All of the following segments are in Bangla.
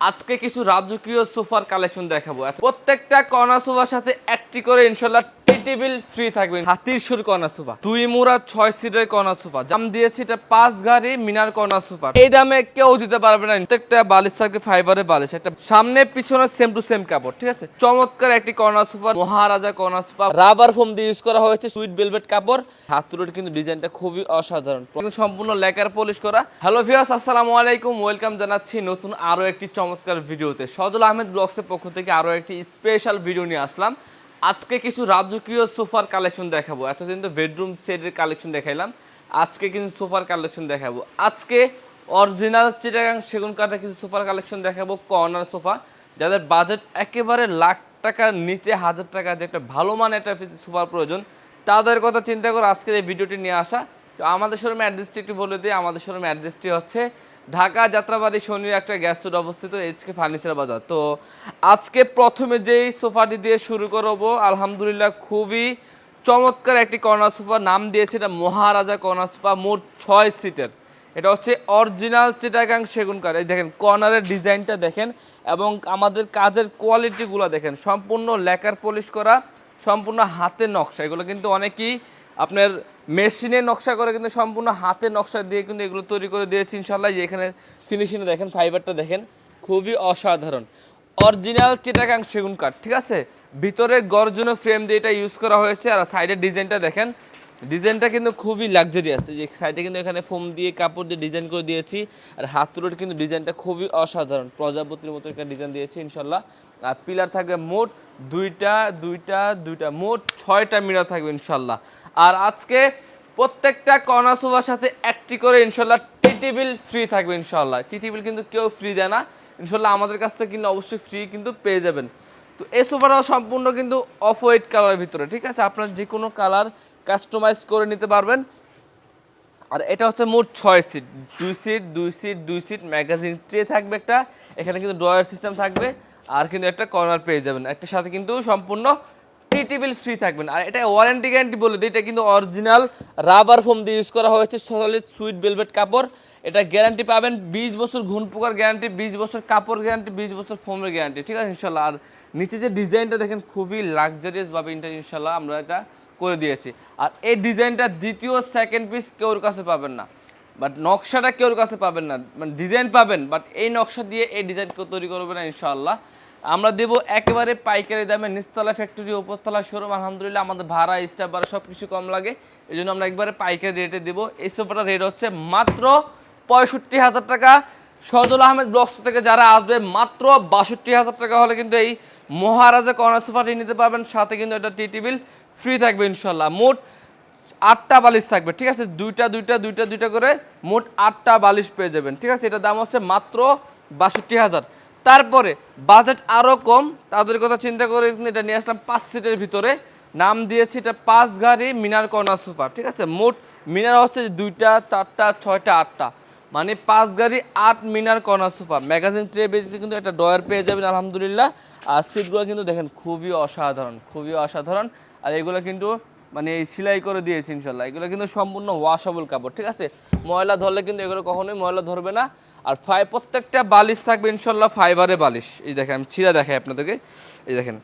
আজকে কিছু রাজকীয় সোফার কালেকশন দেখাবো। প্রত্যেকটা কর্নার সোফার সাথে একটি করে ইনশাল্লাহ টেবিল ফ্রি থাকবে। হাতির সুর কর্নার সোফা দুই মুড়া, ছয় সিটের কর্নার সোফা দাম দিয়েছি, এটা পাঁচ গাড়ি মিনার কর্নার সোফা এই দামে কেউ দিতে পারবে না। প্রত্যেকটা বালিশ থাকবে ফাইবারের বালিশ। একটা সামনে, পিছনে সেম টু সেম কাপড়, ঠিক আছে? চমৎকার একটি corner sofa Maharaja corner sofa rubber foam দিয়ে ইউজ করা হয়েছে সুইট ভেলভেট কাপড়। হাতুরের কিন্তু ডিজাইনটা খুবই অসাধারণ। সম্পূর্ণ লেকার পলিশ করা। হ্যালো ভিউয়ার্স আসসালামু আলাইকুম। ওয়েলকাম জানাচ্ছি নতুন আরও একটি চমৎকার ভিডিওতে সজল আহমেদ ব্লগসের পক্ষ থেকে আরও একটি স্পেশাল ভিডিও নিয়ে আসলাম। আজকে কিছু রাজকীয় সোফার কালেকশন দেখাবো। এতদিন তো বেডরুম সেটের কালেকশন দেখাইলাম। আজকে কিন্তু সোফার কালেকশন দেখাবো। আজকে অরিজিনাল চিটাগাং সেগুন কাঠের কিছু সোফার কালেকশন দেখাবো, কর্নার সোফা। যাদের বাজেট একেবারে লাখ টাকার নিচে হাজার টাকা, যে একটা ভালো মানের একটা সোফার প্রয়োজন, তাদের কথা চিন্তা করে আজকের এই ভিডিওটি নিয়ে আসা। তো আমাদের শোরুমে অ্যাড্রেসটি একটু বলে দিই। আমাদের শোরুমে অ্যাড্রেসটি হচ্ছে ঢাকা যাত্রাবাড়ি শনির একটা গ্যাস রোড অবস্থিত এইচকে ফার্নিচার বাজার তো আজকে প্রথমে যেই সোফাটি দিয়ে শুরু করব, আলহামদুলিল্লাহ খুবই চমৎকার একটি কর্নার সোফা। নাম দিয়েছে এটা মহারাজা কর্নার সোফা, মোট ছয় সিটের এটা হচ্ছে অরিজিনাল চিটাগাং সেগুন কাঠ। এই দেখেন কর্নারের ডিজাইনটা দেখেন এবং আমাদের কাজের কোয়ালিটিগুলো দেখেন। সম্পূর্ণ লেকার পলিশ করা, সম্পূর্ণ হাতের নকশা। এগুলো কিন্তু অনেকেই আপনার মেশিনে নকশা করে কিন্তু সম্পূর্ণ হাতের নকশা দিয়ে কিন্তু এগুলো তৈরি করে দিয়েছি ইনশাল্লাহ যে এখানে ফিনিশিংয়ে দেখেন ফাইবারটা দেখেন, খুবই অসাধারণ। অরিজিনাল চিটাগাং সেগুন কাঠ, ঠিক আছে? ভিতরে গর্জনো ফ্রেম দিয়ে এটা ইউজ করা হয়েছে আর সাইডের ডিজাইনটা দেখেন। ডিজাইনটা কিন্তু খুবই লাক্সারিয়াস যে সাইডে কিন্তু এখানে ফোম দিয়ে কাপড় দিয়ে ডিজাইন করে দিয়েছি আর হাত হাতুড়োর কিন্তু ডিজাইনটা খুবই অসাধারণ। প্রজাপতির মতো একটা ডিজাইন দিয়েছি ইনশাল্লাহ আর পিলার থাকবে মোট দুইটা দুইটা দুইটা, মোট ছয়টা মিরার থাকবে ইনশাল্লাহ আর আজকে প্রত্যেকটা কর্নার সোফার সাথে একটি করে ইনশাল্লাহ টি টেবিল ফ্রি থাকবে ইনশাল্লাহ। টি টেবিল কিন্তু কেউ ফ্রি দেয় না। ইনশাল্লাহ আমাদের কাছ থেকে কিন্তু অবশ্যই ফ্রি কিন্তু পেয়ে যাবেন। তো এই সোফাটাও সম্পূর্ণ কিন্তু অফ হোয়াইট কালারের ভিতরে, ঠিক আছে? আপনার যে কোনো কালার কাস্টমাইজ করে নিতে পারবেন। আর এটা হচ্ছে মোট ছয় সিট দুই সিট দুই সিট দুই সিট ম্যাগাজিন ট্রে থাকবে একটা। এখানে কিন্তু ড্রয়ার সিস্টেম থাকবে। আর কিন্তু একটা কর্নার পেয়ে যাবেন। একটা সাথে কিন্তু সম্পূর্ণ টেবিল ফ্রি থাকবেন। আর এটা ওয়ারেন্টি গ্যারান্টি বলে দিই, এটা কিন্তু অরিজিনাল রাবার ফোম দিয়ে ইউজ করা হয়েছে সলিড সুইট ভেলভেট কাপড়। এটা গ্যারান্টি পাবেন, বিশ বছর ঘুন পোকার গ্যারান্টি বিশ বছর কাপড় গ্যারান্টি বিশ বছর ফোমের গ্যারান্টি ঠিক আছে? ইনশাল্লাহ। আর নিচে যে ডিজাইনটা দেখেন, খুবই লাক্সারিয়াস ভাবে ইন্টার ইনশাল্লাহ আমরা এটা করে দিয়েছি। আর এই ডিজাইনটা দ্বিতীয় সেকেন্ড পিস কেউর কাছে পাবেন না। বাট নকশাটা কেউর কাছে পাবেন না। মানে ডিজাইন পাবেন বাট এই নকশা দিয়ে এই ডিজাইন কেউ তৈরি করবে না ইনশাআল্লাহ আমরা দেব একেবারে পাইকারি দামে নিচতলা ফ্যাক্টরি উপরতলা শোরুম আলহামদুলিল্লাহ আমাদের ভাড়া স্টাফ ভাড়া সব কিছু কম লাগে। এই জন্য আমরা একবারে পাইকারি রেটে দেবো। এই সোফাটার রেট হচ্ছে মাত্র পঁয়ষট্টি হাজার টাকা। সজল আহমেদ ব্লকস থেকে যারা আসবে, মাত্র বাষট্টি হাজার টাকা হলে কিন্তু এই মহারাজা কর্নার সোফাটি নিতে পারবেন। সাথে কিন্তু একটা টি টেবিল ফ্রি থাকবে ইনশাল্লাহ মোট আটটা বালিশ থাকবে, ঠিক আছে? দুইটা দুইটা দুইটা দুইটা করে মোট আটটা বালিশ পেয়ে যাবেন, ঠিক আছে? এটার দাম হচ্ছে মাত্র বাষট্টি হাজার। তারপরে বাজেট আরও কম, তাদের কথা চিন্তা করে এটা নিয়ে আসলাম পাঁচ সিটের ভিতরে। নাম দিয়েছি এটা পাঁচ গাড়ি, মিনার কর্নার সোফা ঠিক আছে? মোট মিনার হচ্ছে দুইটা, চারটা, ছয়টা, আটটা। মানে পাঁচ গাড়ি, আট মিনার কর্নার সোফা ম্যাগাজিন ট্রে বেজিতে কিন্তু একটা ডয়ার পেয়ে যাবেন, আলহামদুলিল্লাহ। আর সিটগুলো কিন্তু দেখেন খুবই অসাধারণ খুবই অসাধারণ। আর এগুলো কিন্তু মানে সেলাই করে দিয়েছি ইনশাল্লাহ এগুলো কিন্তু সম্পূর্ণ ওয়াশেবল কাপড়, ঠিক আছে? ময়লা ধরলে কিন্তু এগুলো কখনোই ময়লা ধরবে না। আর ফাই, প্রত্যেকটা বালিশ থাকবে ইনশাল্লাহ ফাইবারে বালিশ। এই দেখেন, আমি ছিঁড়া দেখাই আপনাদেরকে। এই দেখেন,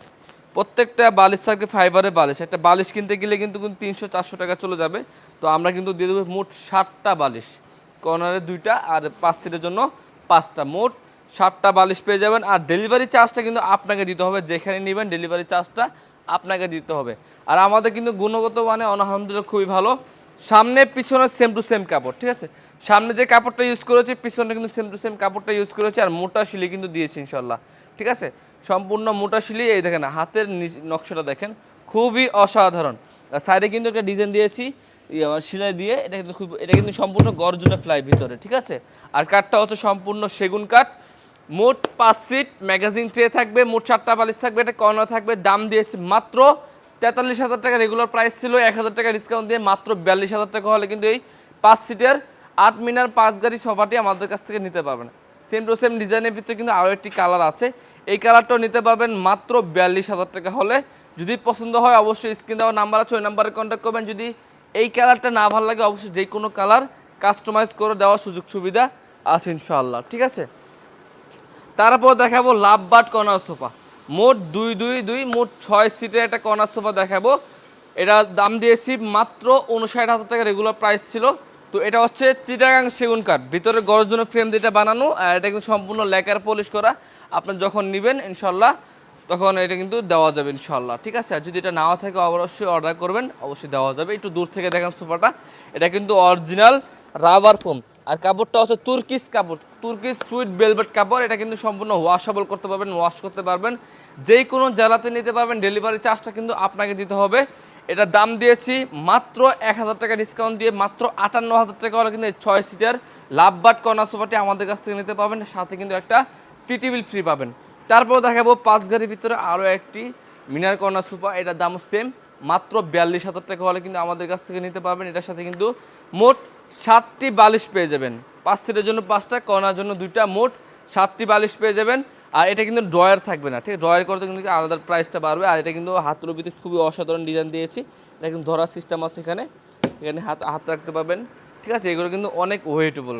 প্রত্যেকটা বালিশ থাকবে ফাইবারে বালিশ। একটা বালিশ কিনতে গেলে কিন্তু কিন্তু তিনশো, চারশো টাকা চলে যাবে। তো আমরা কিন্তু দিয়ে দেবো মোট সাতটা বালিশ। কর্নারে দুইটা আর পাঁচ সিটের জন্য পাঁচটা। মোট সাতটা বালিশ পেয়ে যাবেন। আর ডেলিভারি চার্জটা কিন্তু আপনাকে দিতে হবে। যেখানে নেবেন ডেলিভারি চার্জটা আপনাকে দিতে হবে। আর আমাদের কিন্তু গুণগত মানে আলহামদুলিল্লাহ খুবই ভালো। সামনে, পিছনে সেম টু সেম কাপড়, ঠিক আছে? সামনে যে কাপড়টা ইউজ করেছি, পিছনে কিন্তু সেম টু সেম কাপড়টা ইউজ করেছে, আর মোটা শিলি কিন্তু দিয়েছে ইনশাল্লাহ ঠিক আছে? সম্পূর্ণ মোটা শিলি, এই দেখেন, হাতের নকশাটা দেখেন, খুবই অসাধারণ। আর সাইডে কিন্তু একটা ডিজাইন দিয়েছি সেলাই দিয়ে, এটা কিন্তু খুব, এটা কিন্তু সম্পূর্ণ গর্জনে ফ্লাই ভিতরে, ঠিক আছে? আর কাঠটা হচ্ছে সম্পূর্ণ সেগুন কাঠ মোট পাঁচ সিট ম্যাগাজিন ট্রে থাকবে, মোট চারটা বালিশ থাকবে এটা কর্নার থাকবে, দাম দিয়েছি মাত্র তেতাল্লিশ হাজার টাকা রেগুলার প্রাইস ছিল এক হাজার টাকা ডিসকাউন্ট দিয়ে মাত্র বিয়াল্লিশ হাজার টাকা হলে কিন্তু এই পাঁচ সিটের আট মিনার পাঁচ গাড়ি সোফাটি আমাদের কাছ থেকে নিতে পারবেন। সেম টু সেম ডিজাইনের ভিতরে কিন্তু আরও একটি কালার আছে। এই কালারটাও নিতে পারবেন মাত্র বিয়াল্লিশ হাজার টাকা হলে। যদি পছন্দ হয় অবশ্যই স্ক্রিন দেওয়ার নাম্বার আছে, ওই নাম্বারে কন্ট্যাক্ট করবেন। যদি এই কালারটা না ভালো লাগে, অবশ্যই যে কোনো কালার কাস্টমাইজ করে দেওয়ার সুযোগ সুবিধা আছে ইনশাআল্লাহ। ঠিক আছে? তারপর দেখাবো লাভ বাট কর্নার সোফা। মোট দুই দুই দুই, মোট ছয় সিটের একটা কর্নার সোফা দেখাবো। এটা দাম দিয়েছি মাত্র উনষাট হাজার টাকা রেগুলার প্রাইস ছিল। তো এটা হচ্ছে চিটাগাং সেগুন কাঠ। ভিতরে গরজন ফ্রেম দিয়ে এটা বানানো, আর এটা কিন্তু সম্পূর্ণ লেকার পলিশ করা। আপনি যখন নেবেন ইনশাল্লাহ তখন এটা কিন্তু দেওয়া যাবে ইনশাল্লাহ ঠিক আছে? আর যদি এটা নাও থাকে, অবশ্যই অর্ডার করবেন। অবশ্যই দেওয়া যাবে। একটু দূর থেকে দেখেন সোফাটা। এটা কিন্তু অরিজিনাল রাবার ফোম আর কাপড়টা হচ্ছে তুর্কিস কাপড়। তুর্কিস সুইট বেলভেট কাপড়, এটা কিন্তু সম্পূর্ণ ওয়াশেবল করতে পারবেন ওয়াশ করতে পারবেন। যেই কোনো জেলাতে নিতে পারবেন ডেলিভারি চার্জটা কিন্তু আপনাকে দিতে হবে। এটা দাম দিয়েছি মাত্র এক হাজার টাকা ডিসকাউন্ট দিয়ে, মাত্র আটান্ন হাজার টাকা হলে কিন্তু ছয় সিটার লাভবাট কর্নার সোফাটি আমাদের কাছ থেকে নিতে পাবেন সাথে কিন্তু একটা টি টেবিল ফ্রি পাবেন। তারপর দেখাবো পাঁচ গাড়ির ভিতরে আরও একটি মিনার কর্নার সোফা, এটার দাম সেম মাত্র বিয়াল্লিশ হাজার টাকা হলে কিন্তু আমাদের কাছ থেকে নিতে পারবেন। এটার সাথে কিন্তু মোট সাতটি বালিশ পেয়ে যাবেন। পাঁচ সিটের জন্য পাঁচটা, কর্নার জন্য দুইটা, মোট সাতটি বালিশ পেয়ে যাবেন। আর এটা কিন্তু ড্রয়ার থাকবে না, ঠিক ড্রয়ার করতে কিন্তু আলাদা প্রাইসটা বাড়বে। আর এটা কিন্তু হাতের ভিতরে খুবই অসাধারণ ডিজাইন দিয়েছি। এটা কিন্তু ধরার সিস্টেম আছে এখানে। এখানে হাত হাত রাখতে পারবেন, ঠিক আছে? এগুলো কিন্তু অনেক ওয়েটেবল।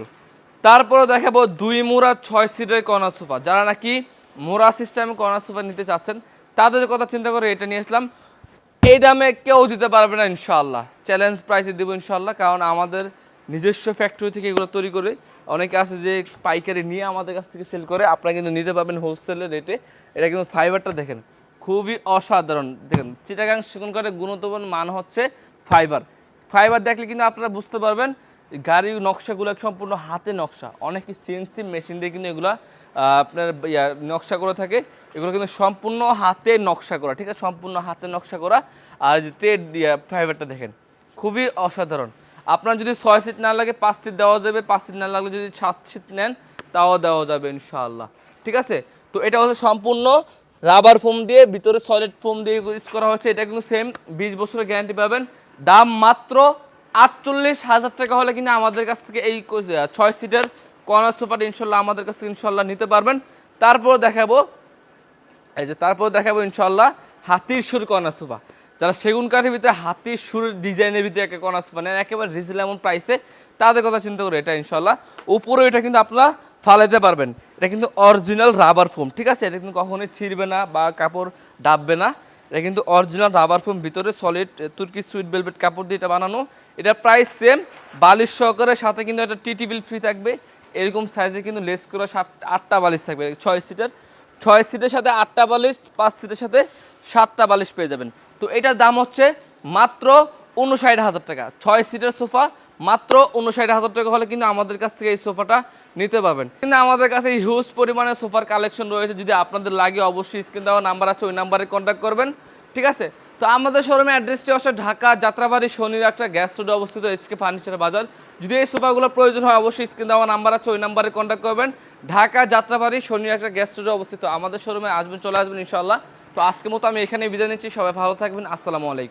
তারপরে দেখাবো দুই মোড়া, ছয় সিটের কর্নার সোফা। যারা নাকি মোড়া সিস্টেমে কর্নার সোফা নিতে চাচ্ছেন, তাদের কথা চিন্তা করে এটা নিয়ে আসলাম। এই দামে কেউ দিতে পারবে না ইনশাল্লাহ চ্যালেঞ্জ প্রাইসে দেবো ইনশাল্লাহ কারণ আমাদের নিজস্ব ফ্যাক্টরি থেকে এগুলো তৈরি করে অনেকে আছে যে পাইকারি নিয়ে আমাদের কাছ থেকে সেল করে, আপনারা কিন্তু নিতে পারবেন হোলসেলের রেটে এটা কিন্তু ফাইবারটা দেখেন, খুবই অসাধারণ। দেখেন, চিটাগাং সেগুন কাঠের গুণগতমান মান হচ্ছে ফাইবার ফাইবার দেখলে কিন্তু আপনারা বুঝতে পারবেন গাড়ির নকশাগুলো সম্পূর্ণ হাতে নকশা। অনেকে সিএনসি মেশিন দিয়ে কিন্তু এগুলা আপনার নকশা করে থাকে। এগুলো কিন্তু সম্পূর্ণ হাতে নকশা করা, ঠিক আছে? সম্পূর্ণ হাতে নকশা করা। আর যে ট্রেড ফাইবারটা দেখেন, খুবই অসাধারণ। আপনার যদি ছয় সিট না লাগে, পাঁচ সিট দেওয়া যাবে, পাঁচ সিট না লাগলে যদি সাত সিট নেন, তাও দেওয়া যাবে ইনশাআল্লাহ। ঠিক আছে? তো এটা হচ্ছে সম্পূর্ণ রাবার ফোম দিয়ে, ভিতরে সলিড ফোম দিয়ে ইউজ করা হয়েছে। এটা কিন্তু সেম বিশ বছরের গ্যারান্টি পাবেন। দাম মাত্র আটচল্লিশ হাজার টাকা হলে কিন্তু আমাদের কাছ থেকে এই ছয় সিটের কর্নার সোফাটা ইনশাল্লাহ আমাদের কাছ থেকে ইনশাল্লাহ নিতে পারবেন। তারপর দেখাবো, এই যে তারপর দেখাবো ইনশাল্লাহ হাতির সুর কর্নার সোফা যারা সেগুন কাঠের ভিতরে হাতির সুর ডিজাইনের ভিতরে একটা কর্নার সোফা নেন একেবারে রিজনেবল প্রাইসে তাদের কথা চিন্তা করে এটা ইনশাল্লাহ উপরে এটা কিন্তু আপনারা ফালাইতে পারবেন। এটা কিন্তু অরিজিনাল রাবার ফোম ঠিক আছে? এটা কিন্তু কখনোই ছিঁড়বে না বা কাপড় ডাববে না। এটা কিন্তু অরিজিনাল রাবার ফোম ভিতরে সলিড তুর্কি সুইট বেলভেট কাপড় দিয়ে এটা বানানো। এটা প্রাইস সেম বালিশ সহকারে সাথে কিন্তু একটা টি টিবিল ফ্রি থাকবে। এরকম সাইজে কিন্তু লেস করে সাত, আটটা বালিশ থাকবে, ছয় সিটের ছয় সিটের সাথে আটটা বালিশ, পাঁচ সিটের সাথে সাতটা বালিশ পেয়ে যাবেন। তো এটার দাম হচ্ছে মাত্র উনষাট হাজার টাকা। ছয় সিটের সোফা, মাত্র উনষাট হাজার টাকা হলে কিন্তু আমাদের কাছ থেকে এই সোফাটা নিতে পারবেন। কিন্তু আমাদের কাছে হিউজ পরিমাণে সোফার কালেকশন রয়েছে, যদি আপনাদের লাগে অবশ্যই স্ক্রিন দেওয়া নাম্বার আছে, ওই নাম্বারে কন্ট্যাক্ট করবেন, ঠিক আছে? তো আমাদের শোরুমে অ্যাড্রেসটি হচ্ছে ঢাকা যাত্রাবাড়ি শনির একটা গ্যাস রোডে অবস্থিত এসকে ফার্নিচার বাজার। যদি এই সোফাগুলো প্রয়োজন হয়, অবশ্যই স্ক্রিন দেওয়া নাম্বার আছে, ওই নাম্বারে কন্ট্যাক্ট করবেন। ঢাকা যাত্রাবাড়ি শনির একটা গ্যাস রোডে অবস্থিত। আমাদের শোরুমে আসবেন, চলে আসবেন ইনশাল্লাহ তো আজকের মতো আমি এখানে বিদায় নিচ্ছি সবাই ভালো থাকবেন আসসালামু আলাইকুম।